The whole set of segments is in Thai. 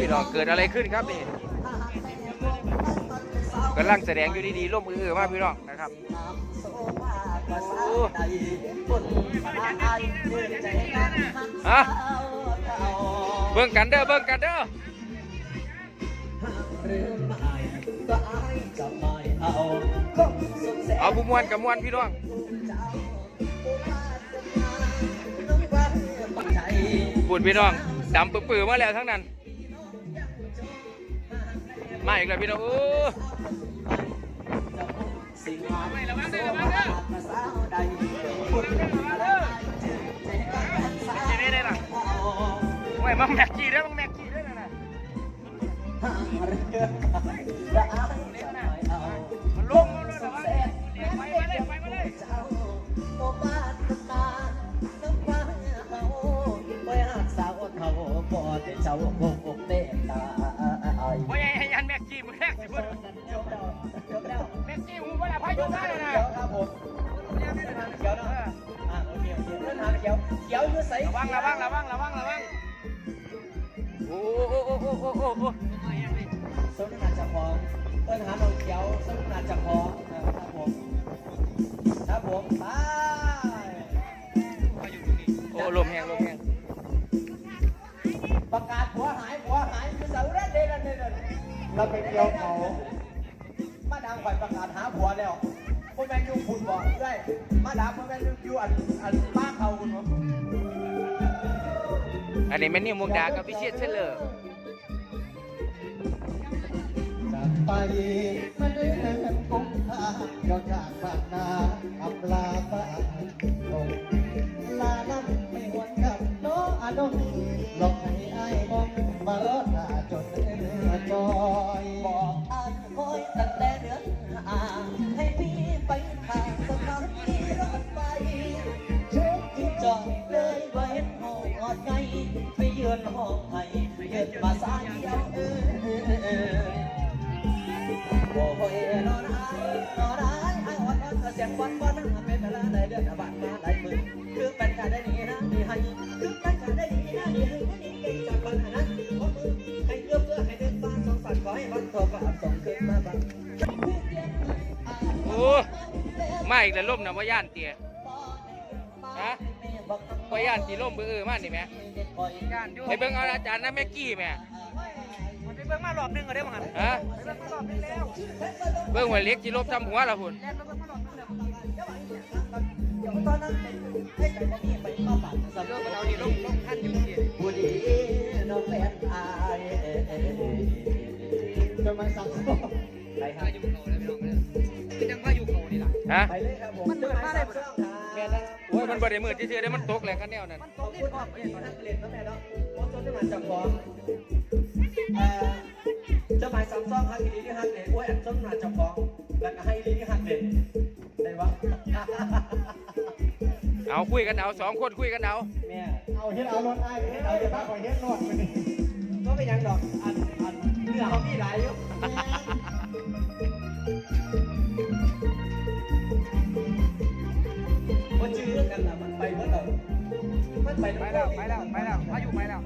พี่น้องเกิดอะไรขึ้นครับนี่กำลังแสดงอยู่ดีๆร่มอื้อมากพี่น้องนะครับฮะเบิ่งกันเด้อเบิ่งกันเด้อเอาบุมวนกับมวนพี่น้องปุ่นพี่น้อง ดำปื้อๆมาแล้วทั้งนั้น มาอีกแล้วพี่น้องโอ้ไม่มังแม็กจีด้วยมังแม็กจีด้วยนะ เจ้โกกเต้ตาไอ้ว่าไอ้ยันแม็กจีมือแรกสิเพื่นจบแล้วจบแล้วแม็กจีหูว่าพายุได้เลยนะเขียวครับผมเขียวนะอ่าโอเคโอเคเส้นทางเขียวเขียวอยู่ใส่ระวังระวังระวังระวังระวังโอ้โอ้โอ้โอ้โอ้โอ้โอ้สมนนาจะพอเส้นทางเราเขียวสมนาจะพอครับผมครับผมไปโอ้ลมแห้งลมแห้ง ประกาศหัวหายหัวหายคือเสาเร่เด่นเด่นเราไปเกี่ยวเขามาดามข่อยประกาศหาผัวแล้วพวกแม่ยูคุณบอกด้วยมาดามพวกแม่ยูอันอันป้าเขาคุณผมอันนี้แม่นิวมุกดากับพิเชษเชลเลอร์จากไปมาเดือนกุม อดอดก็เสียงวันวันเป็นเวลาได้เดือนบาทมาหลายหมื่นคือเป็นการได้ดีนะดีให้คือเป็นการได้ดีนะดีให้ดีเก่งจากปัญหานั้นขอมือให้เอื้อเพื่อให้เดินฟ้าสองฝันขอให้มันตัวฟ้าส่งขึ้นมาบ้างโอ้มาอีกแล้วล่มนะว่าย่านเตี๋ยฮะว่าย่านตีล่มเบื่อๆมากนี่แม่ไอ้เบิ่งเอาอาจารย์นะแม่กี้แม่มัน ไปเบิ่งมารอบหนึงก็ได้มั้งฮะไปเบิ่งมารอบหนึงแล้วเบิ่งหัวเล็กจีลบทำหัวละพุ่นแล่นไปเบิ่งมารอบหนึงแล้วตอนนั้นให้ใจบ่มีไปมาปั่นสำเรื่เร็องจมันเอาเอาดีดีลลงงลงท่านอยู่ที่บุรีน้องแฟนอายจะมาสั่งสอนไปครัพาบยุเขาแล้วพี่น้องเนี่ยคือจังพายุเขานี่ล่ะฮะไปเลยครับผมมันเปิดมาได้หมดแม่นะโอ้ยมันบ่ได้มืดซื่อๆได้มันตกแหลงกันแนวนั้นมันตขอกบนี่คุณพคร้อรัมบเลยที่ตอนท่านั้นนเรียนนะแม่เนาะมอจนได้มาจากของ เอ่อเจ้าหมายสามซองฮักอีลีที่ฮักเลยโอ้ยอันจนมาจากของแล้วก็ให้อีลีที่ฮักเลยได้ปะเอาคุยกันเอาสองคนคุยกันเอาแม่เอาเฮ็ดเอารถไอ้เฮ็ดเอาเดี๋ยวพาไปเฮ็ดนวดไปนี่ก็ไม่ยังดอกอันอันเนื้อเขามีหลายอยู่มันชื่อกันละมันไปเมื่อไหร่มันไปไปแล้วไปแล้วไปแล้วพายุไปแล้ว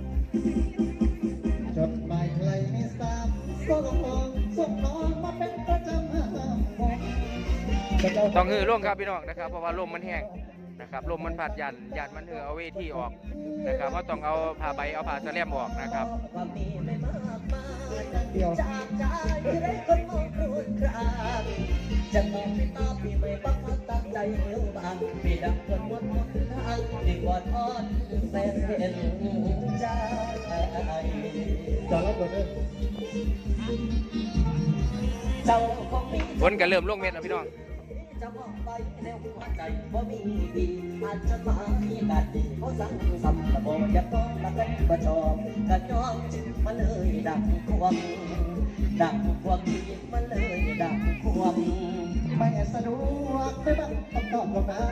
ต้องหือร่วงครับพี่น้องนะครับ เพราะว่าลมมันแห้งนะครับลมมันพัดยันยันมันเหือเอาเวทีออกนะครับว่าต้องเอาผ้าใบเอาผ้าสแลมออกนะครับ เดียวจากใจที่ได้คนมองครวญครางจะมองไม่ตาพี่ไม่บังคับตั้งใจเอวบางพี่ดังคนวนมนทางที่กอดอ้อนแฟนเห็นใจจอดแล้วกดเลยเจ้าคงมีฝนก็เริ่มลงเม็ดแล้วพี่น้อง ไปในหัวใจว่ามีดีอาจจะมามีนาดีเขาสั่งสัมตะโบอยากต้องมาเป็นประชอบกันย้อนจิตมาเลยดังควงดังควงที่มาเลยดังควงไม่สะดวกไม่บังคำตอบหรอกนะ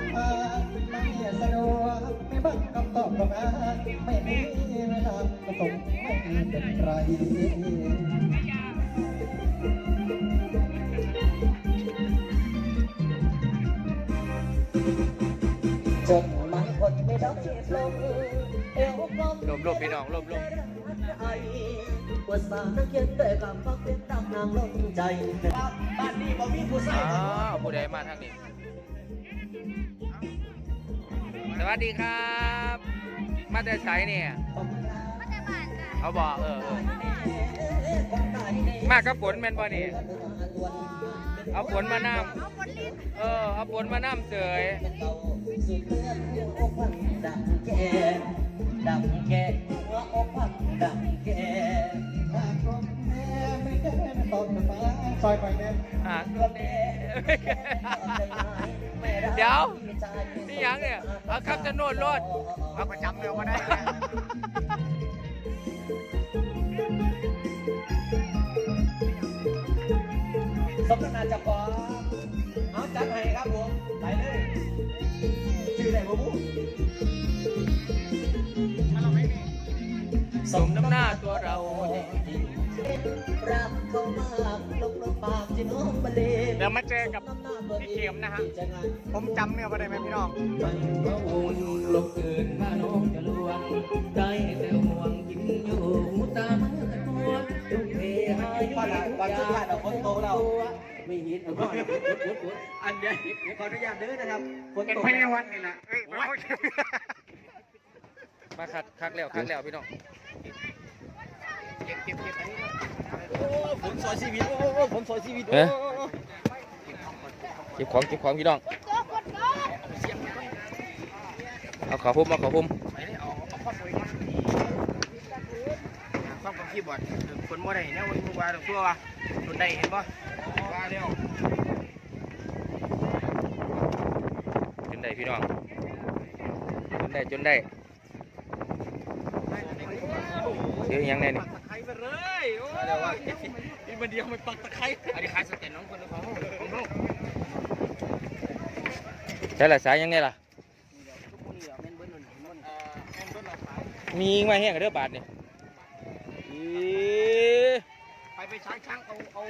ไม่สะดวกไม่บังคำตอบหรอกนะไม่มีเวลาประสงไม่เป็นไร จนมันคนไม่ต้องเจ็บลมพี่น้องลมลมเไอ้าษานักเขียนแต่กำพักเป็นดังนางลงใจบ้านนี้บ่มีผู้ชายอ้าวผู้ใดมาทางนี้สวัสดีครับ มาแต่ไสเนี่ยเอาบอกเออเออมากกับฝนแมนบ่นี่เอาฝนมาน้ำเออ เอาฝนมาน้ำเสย ดังแก่ดังแก่หัวอกพักดังแก่หากลมแม่ไม่แค่ตอนฟ้าซอยไปแน่อะตัวแม่เดี๋ยวนี่ยังเนี่ยเอาคำจะโนดรถเอาประจำเร็วมาได้สมนาจะพอกเอาจัดให้ สมน้ำหน้าตัวเรารักเขามากลบลบปากที่น้องมาเลเดี๋ยวมาเจอกับพี่เข็มนะฮะ ผมจำเนื้อมาได้ไหมพี่น้องมันพระอุ่นลบเกินมาน้องจะลวงได้แต่ห่วงกินอยู่ตามันกระตัวทุกเพหาอยู่วันสุดท้ายเราคนโตเราไม่เห็นพ่ออันเดียวขออนุญาตเด้อนะครับคนเป็นโตพยาวันนี่แหละเอ้ย มาคัดคักแล้วคักแล้วพี่น้องเก็บเก็บเก็บอันนี้ผมสอยชีวิตโอ้โหผมสอยชีวิตเอ๊ะเก็บของเก็บของพี่น้องเอาขอพุ่มเอาขอพุ่มไปเลยเอาเอาข้อสวยมาข้อกับคีย์บอร์ดคนบ่ได้เนี่ยวันนี้ว่าตัวว่าคนได้เห็นป่ะว่าเร็วจนได้พี่น้องจนได้จนได้ เดี๋ยวอีกอยังไงนี่ปักตะไคร้ไปเลยโอ้เดี๋ยวว่าอีมันเดียวมันปักตะไคร้อันนี้ขายสเต็นน้องคนของของลูกใช่ละสายยังไงล่ะทุกคนเหลือเม่นเบิ้ลหนุนมันเอ่อแม่นเบิ้ลเราขายมีมาแห้งกับเด้อบาทนี่อีไปไปช้างช้างเอาเอา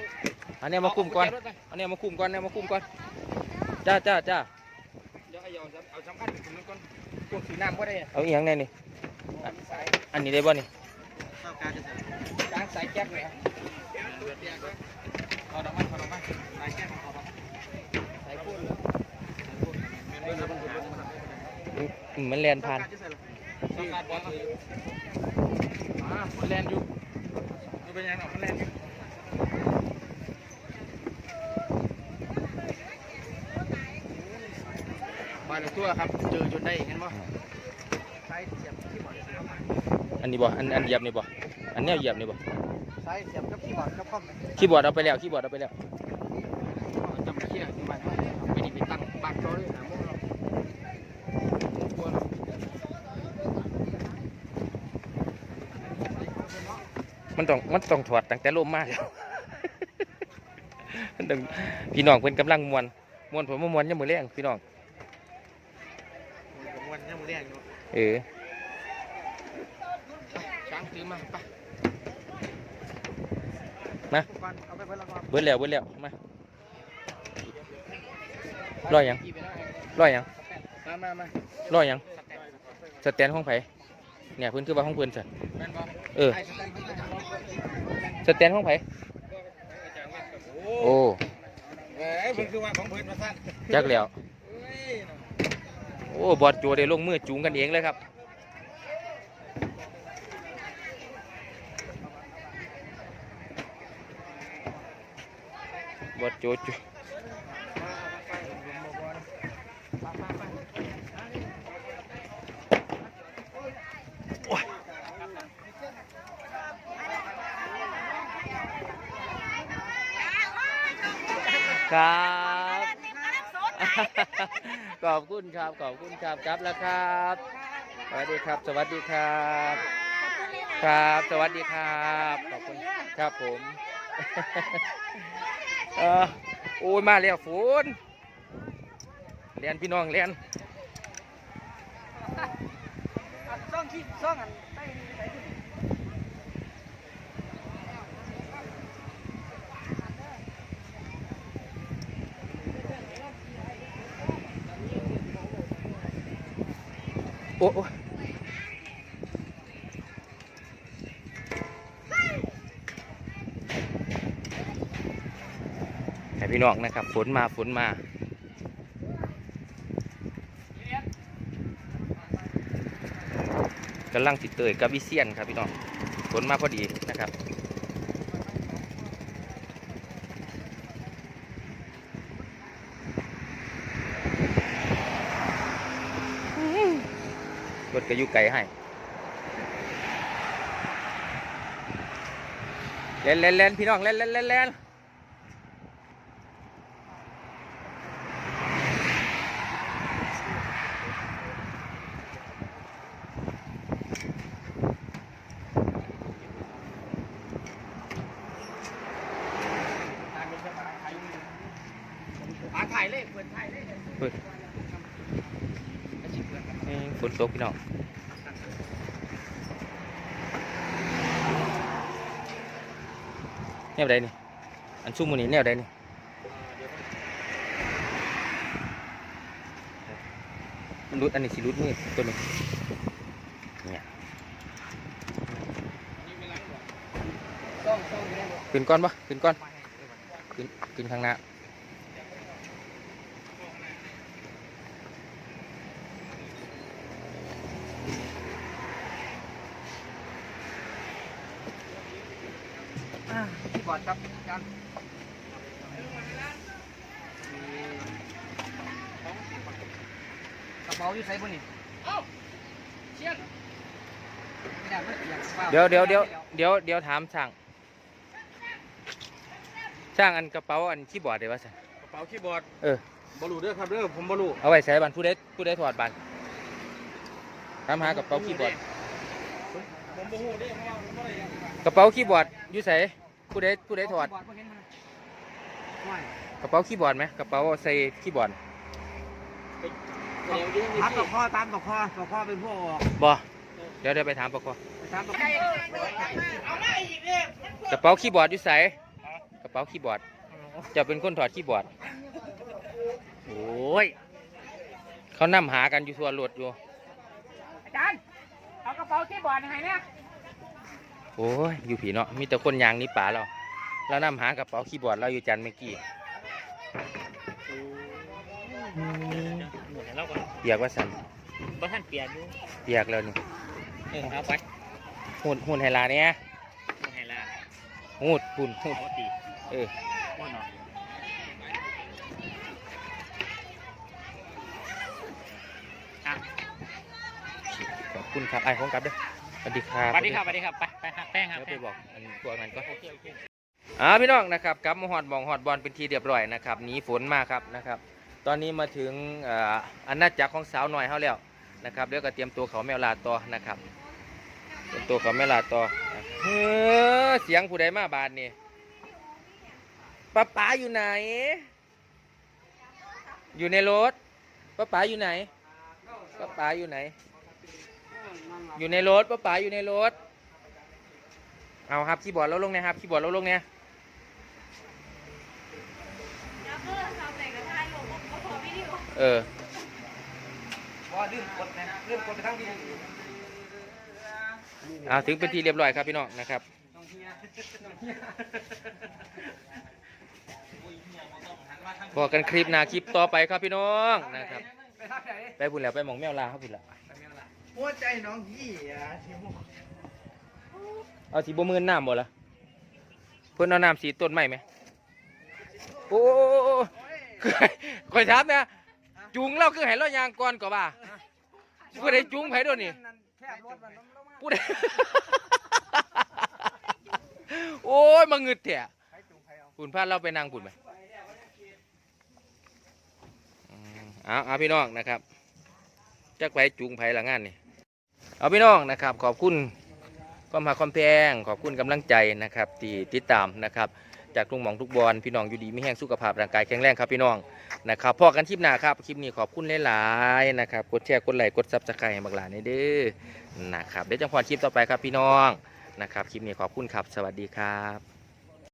อันนี้มาคุมก่อนอันนี้มาคุมก่อนเนี่ยมาคุมก่อนจ้าจ้าจ้าเดี๋ยวเอาเอาสำคัญถึงก่อนพวกสีน้ำก็ได้เอาอีกอยังไงนี่สาย อันนี้ได้บ่นี่การจะใส่ช้างสายแก๊สเลยครับเอาดอกมันเอาดอกมันสายแก๊สเอาดอกสายพูดไม่ได้มันมันแลนผ่านองการบอลอ่ามันแลนอยู่เป็นยังไงมันแลนอยู่มาถึงตัวครับ เจอจนได้เห็นป่ะใช้เสียบที่บอร์ด อันนี้บ่อันอันเหยียบนี่บ่อันเนี้ยเหยียบนี่บ่ใช้เสียบกับคีย์บอร์ดกับคอมคีย์บอร์ดเอาไปแล้วคีย์บอร์ดเอาไปแล้วจำเคียร์ที่มันไปดีไปตั้งปากโจ้ด้วยหาโม่เรากลัวเรามันต้องมันต้องถอดตั้งแต่ลมมาแล้วมันต้องพี่น้องเพิ่นกำลังมวนมวนผมมามวนยามมื้อแรงพี่น้องผมวันนี้มึงเรียกอยู่เออ ช้างซื้อมาไปมาก่อนเอาไปเพิ่มละก่อนเบิดแล้วเบิดแล้วมาร้อยหยังร้อยหยังมามามาร้อยหยังสแตนของไผเนี่ยเพิ่นคือว่าของเพิ่นซะแม่นบอเออไอ้สแตนเพิ่งจะเอาสแตนของไผโอ้เอ้ยเพิ่งคือว่าของเพิ่นมาสั้นจักแล้วเอ้ยโอ้บอดโจได้ลงมือจูงกันเองเลยครับ บอดโจจูครับขอบคุณครับ ขอบคุณครับครับแล้วครับ สวัสดีครับ สวัสดีครับ ครับ สวัสดีครับ ขอบคุณครับผม เออโอ้ยมาแล้วฝนเรียนพี่น้องเรียนซ่องขี้ซ่องอันใต้โอ้โอ้ พี่น้องนะครับ ฝนมาฝนมากำลังติดเตยกับวิเซียนครับพี่น้องฝนมาพอดีนะครับรถก็อยู่ไกลให้เล่นเล่นเล่นพี่น้องเล่นเล่นเล่นเล่นเฮ้ยเอ้ยฝน ตกพี่น้องแนวใดนี่ อันซุ่มมือนี่แนวใดนี่มันรุดอันนี้สิรุดมือตัวนี้เนี่ยขึ้นก้อนปะขึ้นก้อนขึ้นขึ้นข้างหน้า ที่บอร์ด ครับอาจารย์กระเป๋าอยู่ใส่บนนี่เอ้าเชียนไม่ได้ไม่ได้อยากฝ้าเดี๋ยวเดี๋ยวเดี๋ยวเดี๋ยวเดี๋ยวถามช่างช่างอันกระเป๋าอันคีย์บอร์ดเดี๋ยวว่าสิกระเป๋าคีย์บอร์ดเออบอลูเด้อครับเด้อผมบอลูเอาไว้ใส่บันผู้ใดผู้ใดถอดบันถามหากระเป๋าคีย์บอร์ดผมบ่ฮู้เด้เพราะว่าผมบ่ได้อยากกระเป๋าคีย์บอร์ดอยู่ใส่ ผู้ใดผู้ใดถอดคีย์บร์บ่เห็นมันไม่กระเป๋าคีย์บอร์ดไหมกระเป๋าใส่คีย์บอร์ดเดี๋ยวยืนพับตกคอตามตกคอตกคอเป็นพวกออกบอเดี๋ยวเดี๋ยวไปถามปะกอตามตกกระเป๋าคีย์บอร์ดอยู่ใส่กระเป๋าคีย์บอร์ดจะเป็นคนถอดคีย์บอร์ดโอ้ยเขานํหากันอยู่ทั่วรถอยู่อาจารย์เอากระเป๋าคีย์บอร์ดให้เนี่ย โอ้ย อยู่ผีเนาะ มีแต่คนยางหนี้ป่าเรา เรานํหากระเป๋าคีย์บอร์ดเราอยู่จันทร์เมื่อกี้เปียกว่าสันบ่ท่านเปลี่ยนอยู่เปียกแล้วนี่เออเอาไปหุ่นหุ่นไฮลาเนี่ยให้ละหูดหุ่นหุ่นปกติเออบ่เนาะขอบคุณครับไอ้ของกลับเด้อส วัสดีครับสวัสดีครับสวัสดีครับไปไปหักแป้งหักเดี๋ยวแป้ไปงบอกอันพวกนั้นก็โอเคโอเคอ่าพี่น้องนะครับกลับมาฮอดบองฮอดบอลเป็นทีเรียบร้อยนะครับหนีฝนมาครับนะครับ ตอนนี้มาถึงเอ่ออาณาจักรของสาวหน่อยเขาแล้วนะครับเดี๋ยวก็เตรียมตัวเขาแมวลาต่อนะครับเตรียมตัวเขาแมวลาต่อเฮ้อเสียงผู้ใดมาบาดนี่ป้าป๋าอยู่ไหน อยู่ในรถป้าป๋าอยู่ไหนป้าป๋าอยู่ไหน อยู่ในรถป้าป๋าอยู่ในรถ เอาครับคีย์บอร์ดเราลงเนี่ยครับคีย์บอร์ดเราลงเนี่ยเออว่าลืมกดนะลืมกดไปทั้งที่เอาถึงเป็นที่เรียบร้อยครับพี่น้องนะครับน้องเฮียน้องเฮียบอกกันคลิปหน้าคลิปต่อไปครับพี่น้องนะครับ ไปทางไหนไปพุ่นแล้วไปหมองแมวลาครับพุ่นแล้ว หัวใจน้องพี่อะที่หัวเอาสีบมือน้ำบ่ละเพื่อนเอาน้ำสีต้นไม้ไหมโอ้โอ้คอยถามเนี่ยจุงเราคือให้เรายางก่อนก็ว่าผู้ใดจุงไผโดนนี่ผู้ใดโอ้ยมาเงึดเถอะใครจุงใครเอาปุ่นพาเราไปนั่งปุ่นไหมเอาเอาพี่น้องนะครับจักไปจูงไผละงานนี่ เอาพี่น้องนะครับ ขอบคุณความหาความแพงขอบคุณกำลังใจนะครับที่ติดตามนะครับจากทุงหมองทุกบอลพี่น้องอยู่ดีไม่แห้งสุขภาพร่างกายแข็งแรงครับพี่น้องนะครับพอกันคลิปหน้าครับคลิปนี้ขอบคุณหลายๆนะครับกดแชร์กดไลค์กดซับสไครต์บักหลานในเด้อนะครับเดี๋ยวจังหวะคลิปต่อไปครับพี่น้องนะครับคลิปนี้ขอบคุณครับสวัสดีครับ